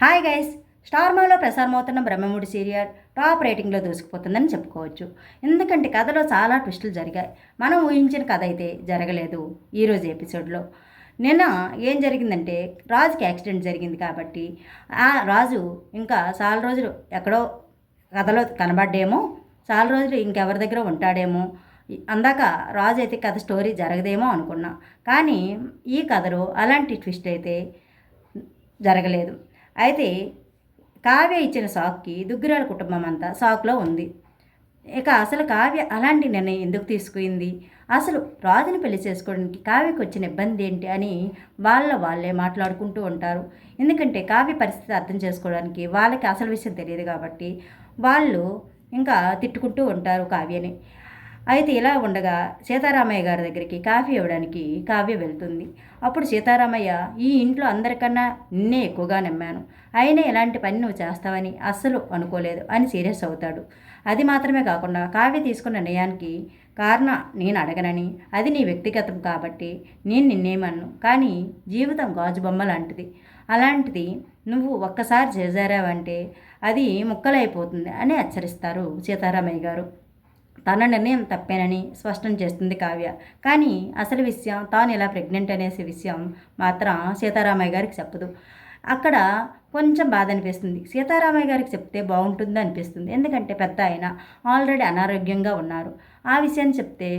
Hi guys స్టార్మాలో ప్రసారమవుతున్న Brahmamudi serial top రేటింగ్లో దూసుకుపోతుందని చెప్పుకోవచ్చు. ఎందుకంటే కథలో చాలా ట్విస్టులు జరిగాయి. మనం ఊహించిన కథ అయితే జరగలేదు ఈరోజు ఎపిసోడ్లో నిన్న ఏం జరిగిందంటే రాజుకి యాక్సిడెంట్ జరిగింది కాబట్టి ఆ రాజు ఇంకా చాలా రోజులు ఎక్కడో కథలో కనబడ్డేమో చాలా రోజులు ఇంకెవరి దగ్గర ఉంటాడేమో అందాక రాజు అయితే కథ స్టోరీ జరగదేమో అనుకున్నా. కానీ ఈ కథలో అలాంటి ట్విస్ట్ అయితే జరగలేదు. అయితే కావ్య ఇచ్చిన షాక్కి దుగ్గిరాల కుటుంబం అంతా షాక్లో ఉంది. ఇక అసలు కావ్య అలాంటి నిర్ణయం ఎందుకు తీసుకుంది? అసలు రాజుని పెళ్ళి చేసుకోవడానికి కావ్యకు వచ్చిన ఇబ్బంది ఏంటి అని వాళ్ళ వాళ్ళే మాట్లాడుకుంటూ ఉంటారు. ఎందుకంటే కావ్య పరిస్థితి అర్థం చేసుకోవడానికి వాళ్ళకి అసలు విషయం తెలియదు కాబట్టి వాళ్ళు ఇంకా తిట్టుకుంటూ ఉంటారు కావ్యని. అయితే ఇలా ఉండగా సీతారామయ్య గారి దగ్గరికి కాఫీ ఇవ్వడానికి కావ్య వెళ్తుంది. అప్పుడు సీతారామయ్య ఈ ఇంట్లో అందరికన్నా నిన్నే ఎక్కువగా నమ్మాను. అయినా ఇలాంటి పని నువ్వు చేస్తావని అస్సలు అనుకోలేదు అని సీరియస్ అవుతాడు. అది మాత్రమే కాకుండా కావ్య తీసుకున్న నిర్ణయానికి కారణం నేను అడగనని అది నీ వ్యక్తిగతం కాబట్టి నేను నిన్నేమన్ను. కానీ జీవితం గాజు బొమ్మ లాంటిది. అలాంటిది నువ్వు ఒక్కసారి చేజారావంటే అది ముక్కలైపోతుంది అని హెచ్చరిస్తారు సీతారామయ్య గారు. తన నిర్ణయం తప్పేనని స్పష్టం చేస్తుంది కావ్య. కానీ అసలు విషయం తాను ఇలా ప్రెగ్నెంట్ అనేసి విషయం మాత్రం సీతారామయ్య గారికి చెప్పదు. అక్కడ కొంచెం బాధ అనిపిస్తుంది. సీతారామయ్య గారికి చెప్తే బాగుంటుంది అనిపిస్తుంది. ఎందుకంటే పెద్ద ఆయన ఆల్రెడీ అనారోగ్యంగా ఉన్నారు. ఆ విషయాన్ని చెప్తే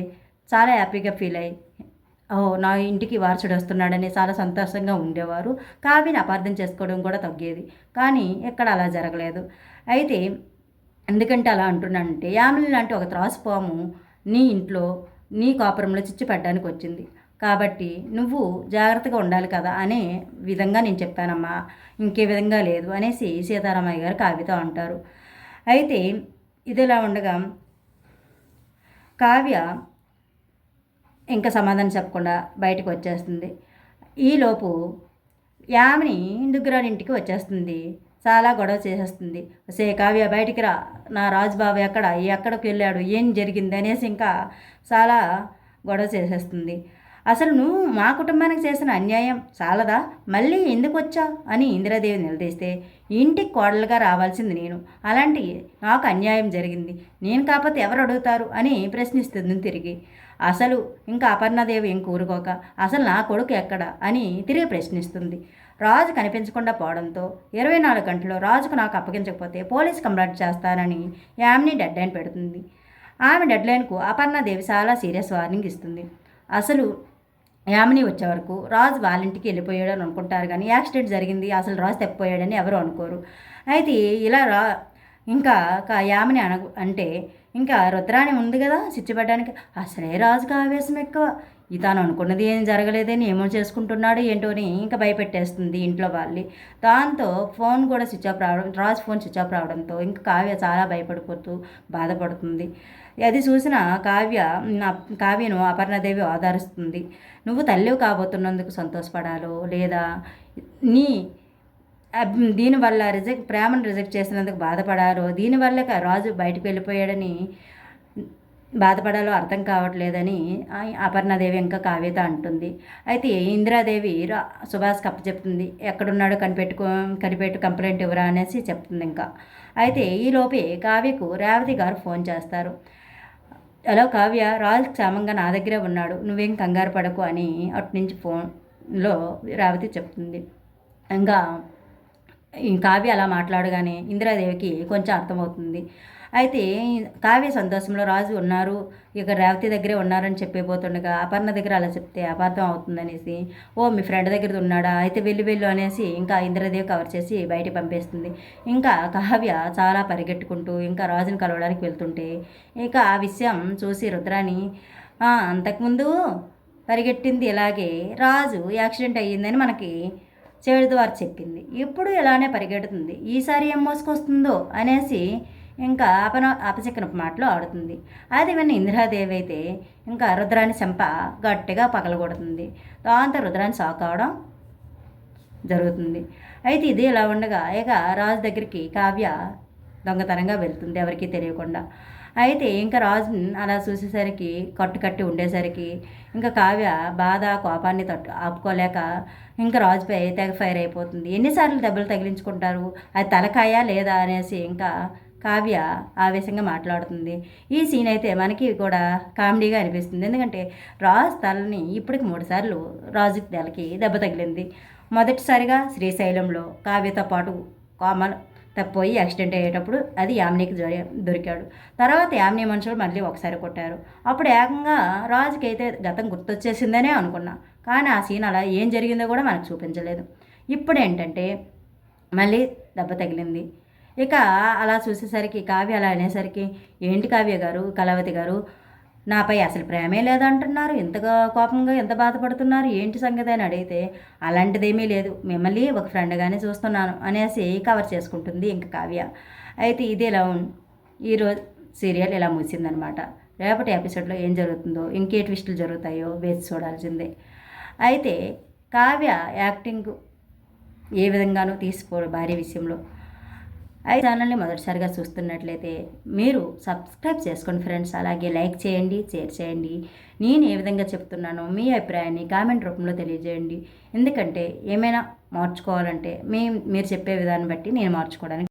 చాలా హ్యాపీగా ఫీల్ అయ్యి ఓ నా ఇంటికి వారసుడు వస్తున్నాడని చాలా సంతోషంగా ఉండేవారు. కావ్యని అపార్థం చేసుకోవడం కూడా తగ్గేది. కానీ ఎక్కడ అలా జరగలేదు. అయితే ఎందుకంటే అలా అంటున్నానంటే యామిని లాంటి ఒక త్రాసుపాము నీ ఇంట్లో నీ కాపురంలో చిచ్చు పెట్టడానికి వచ్చింది. కాబట్టి నువ్వు జాగ్రత్తగా ఉండాలి కదా అనే విధంగా నేను చెప్పానమ్మా. ఇంకే విధంగా లేదు అనేసి సీతారామయ్య గారు కావ్యత అంటారు. అయితే ఇదిలా ఉండగా కావ్య ఇంకా సమాధానం చెప్పకుండా బయటకు వచ్చేస్తుంది. ఈలోపు యామిని ఇందుకురాని ఇంటికి వచ్చేస్తుంది. చాలా గొడవ చేసేస్తుంది. సే కావ్య బయటికి రా. నా రాజుబాబు ఎక్కడ? ఎక్కడికి వెళ్ళాడు? ఏం జరిగింది? అనేసి ఇంకా చాలా గొడవ చేసేస్తుంది. అసలు నువ్వు మా కుటుంబానికి చేసిన అన్యాయం చాలదా? మళ్ళీ ఎందుకు వచ్చావు అని ఇందిరాదేవి నిలదీస్తే ఇంటికి కోడలుగా రావాల్సింది నేను. అలాంటి నాకు అన్యాయం జరిగింది. నేను కాకపోతే ఎవరు అడుగుతారు? అని ప్రశ్నిస్తుంది తిరిగి. అసలు ఇంకా అపర్ణదేవి ఏం ఊరుకోక అసలు నా కొడుకు ఎక్కడ? అని తిరిగి ప్రశ్నిస్తుంది. రాజు కనిపించకుండా పోవడంతో ఇరవై నాలుగు గంటల్లో రాజుకు నాకు అప్పగించకపోతే పోలీస్ కంప్లైంట్ చేస్తానని యామ్ని డెడ్ లైన్ పెడుతుంది. ఆమె డెడ్ లైన్కు అపర్ణదేవి చాలా సీరియస్ వార్నింగ్ ఇస్తుంది. అసలు యామిని వచ్చే వరకు రాజు వాళ్ళ ఇంటికి వెళ్ళిపోయాడని అనుకుంటారు కానీ యాక్సిడెంట్ జరిగింది. అసలు రాజు తప్పిపోయాడని ఎవరు అనుకోరు. అయితే ఇలా రా ఇంకా యామిని అన అంటే ఇంకా రుద్రాణి ఉంది కదా చిచ్చుపడ్డానికి అసలే రాజుకు ఆవేశం ఎక్కువ. ఇతను అనుకున్నది ఏం జరగలేదని ఏమో చేసుకుంటున్నాడు ఏంటో అని ఇంకా భయపెట్టేస్తుంది ఇంట్లో వాళ్ళు. దాంతో ఫోన్ కూడా స్విచ్ ఆఫ్ రావడం రాజు ఫోన్ స్విచ్ ఆఫ్ రావడంతో ఇంకా కావ్య చాలా భయపడిపోతూ బాధపడుతుంది. అది చూసిన కావ్య నా కావ్యను అపర్ణదేవి ఆధారిస్తుంది నువ్వు తల్లివి కాబోతున్నందుకు సంతోషపడాలో లేదా? నీ దీనివల్ల రిజెక్ట్ ప్రేమను రిజెక్ట్ చేసినందుకు బాధపడాలో? దీనివల్ల రాజు బయటకు వెళ్ళిపోయాడని బాధపడాలో అర్థం కావట్లేదని అపర్ణదేవి ఇంకా కావ్యత అంటుంది. అయితే ఇందిరాదేవి సుభాష్ కప్ప చెప్తుంది. ఎక్కడున్నాడో కనిపెట్టుకో కనిపెట్టు కంప్లైంట్ ఇవ్వరా అనేసి చెప్తుంది ఇంకా. అయితే ఈలోపే కావ్యకు రేవతి గారు ఫోన్ చేస్తారు. హలో కావ్య రాజు క్షేమంగా నా దగ్గరే ఉన్నాడు. నువ్వేం కంగారు పడకు అని అటు నుంచి ఫోన్లో రేవతి చెప్తుంది. ఇంకా కావ్య అలా మాట్లాడగానే ఇందిరాదేవికి కొంచెం అర్థమవుతుంది. అయితే కావ్య సంతోషంలో రాజు ఉన్నారు ఇక రేవతి దగ్గరే ఉన్నారని చెప్పిపోతుండగా అపర్ణ దగ్గర అలా చెప్తే అపార్థం అవుతుందనేసి ఓ మీ ఫ్రెండ్ దగ్గర ఉన్నాడా? అయితే వెళ్ళి వెళ్ళు అనేసి ఇంకా ఇంద్రదేవి కవర్ చేసి బయట పంపేస్తుంది. ఇంకా కావ్య చాలా పరిగెట్టుకుంటూ ఇంకా రాజుని కలవడానికి వెళ్తుంటే ఇక ఆ విషయం చూసి రుద్రాని అంతకుముందు పరిగెట్టింది ఇలాగే రాజు యాక్సిడెంట్ అయ్యిందని మనకి చెవిడి ద్వారా చెప్పింది. ఇప్పుడు ఇలానే పరిగెడుతుంది? ఈసారి ఏం మోసుకొస్తుందో? అనేసి ఇంకా అపన అపచక్కనపు మాటలు ఆడుతుంది. అది విన్న ఇందిరాదేవి అయితే ఇంకా రుద్రాని చెంప గట్టిగా పగలగొడుతుంది. దాంతో రుద్రాన్ని షాక్ అవడం జరుగుతుంది. అయితే ఇది ఇలా ఉండగా ఇక రాజు దగ్గరికి కావ్య దొంగతనంగా వెళ్తుంది ఎవరికీ తెలియకుండా. అయితే ఇంకా రాజు అలా చూసేసరికి కట్టు కట్టి ఉండేసరికి ఇంకా కావ్య బాధ కోపాన్ని తట్టు ఆపుకోలేక ఇంకా రాజుపై తెగ ఫైర్ అయిపోతుంది. ఎన్నిసార్లు దెబ్బలు తగిలించుకుంటారు? అది తలకాయ లేదా అనేసి ఇంకా కావ్య ఆవేశంగా మాట్లాడుతుంది. ఈ సీన్ అయితే మనకి కూడా కామెడీగా అనిపిస్తుంది. ఎందుకంటే రాజు తలని ఇప్పటికి మూడుసార్లు రాజు తలకి దెబ్బ తగిలింది. మొదటిసారిగా శ్రీశైలంలో కావ్యతో పాటు కోమల్ తప్పిపోయి యాక్సిడెంట్ అయ్యేటప్పుడు అది యామినికి దొరి దొరికాడు. తర్వాత యామిని మనుషులు మళ్ళీ ఒకసారి కొట్టారు. అప్పుడు ఏకంగా రాజుకి అయితే గతం గుర్తొచ్చేసిందనే అనుకున్నా. కానీ ఆ సీన్ అలా ఏం జరిగిందో కూడా మనకు చూపించలేదు. ఇప్పుడు ఏంటంటే మళ్ళీ దెబ్బ తగిలింది. ఇక అలా చూసేసరికి కావ్య అలా అనేసరికి ఏంటి కావ్య గారు కళావతి గారు? నాపై అసలు ప్రేమే లేదంటున్నారు. ఇంతగా కోపంగా ఎంత బాధపడుతున్నారు? ఏంటి సంగతి? అని అడిగితే అలాంటిదేమీ లేదు. మిమ్మల్ని ఒక ఫ్రెండ్గానే చూస్తున్నాను అనేసి కవర్ చేసుకుంటుంది ఇంక కావ్య. అయితే ఇది ఇలా ఈరోజు సీరియల్ ఇలా ముగిసిందనమాట. రేపటి ఎపిసోడ్లో ఏం జరుగుతుందో ఇంకే ట్విస్టులు జరుగుతాయో వేసి చూడాల్సిందే. అయితే కావ్య యాక్టింగ్ ఏ విధంగానూ తీసుకో భార్య విషయంలో. అయితే ఛానల్ని మొదటిసారిగా చూస్తున్నట్లయితే మీరు సబ్స్క్రైబ్ చేసుకోండి ఫ్రెండ్స్. అలాగే లైక్ చేయండి షేర్ చేయండి. నేను ఏ విధంగా చెప్తున్నానో మీ అభిప్రాయాన్ని కామెంట్ రూపంలో తెలియజేయండి. ఎందుకంటే ఏమైనా మార్చుకోవాలంటే మీ మీరు చెప్పే విధానం బట్టి నేను మార్చుకోవడానికి